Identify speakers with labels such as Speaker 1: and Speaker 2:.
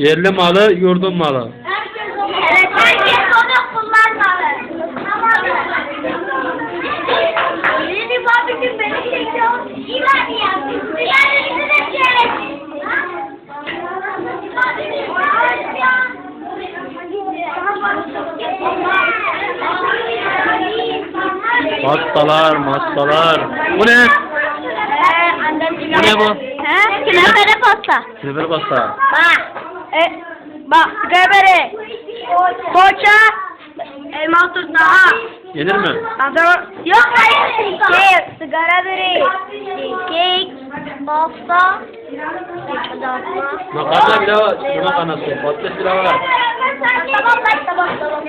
Speaker 1: Yerli malı, yurdun malı.
Speaker 2: Evet, herkes onu kullanmalı. Benim abicim beni çekiyor. İlan ya. İlanınızı da çek.
Speaker 1: Pastalar, mastalar. Bu ne? Bu ne bu?
Speaker 2: He? Pasta.
Speaker 1: Nefer pasta.
Speaker 2: Bak. E, bak göberi. Poğaça. Elma turtağı.
Speaker 1: Yenir mi?
Speaker 2: Adı yok hayır. Şey, sigara böreği. Kek. Pasta.
Speaker 1: Makarna bile var. Ne makarnası? Patates bile var.
Speaker 2: Tamam tamam.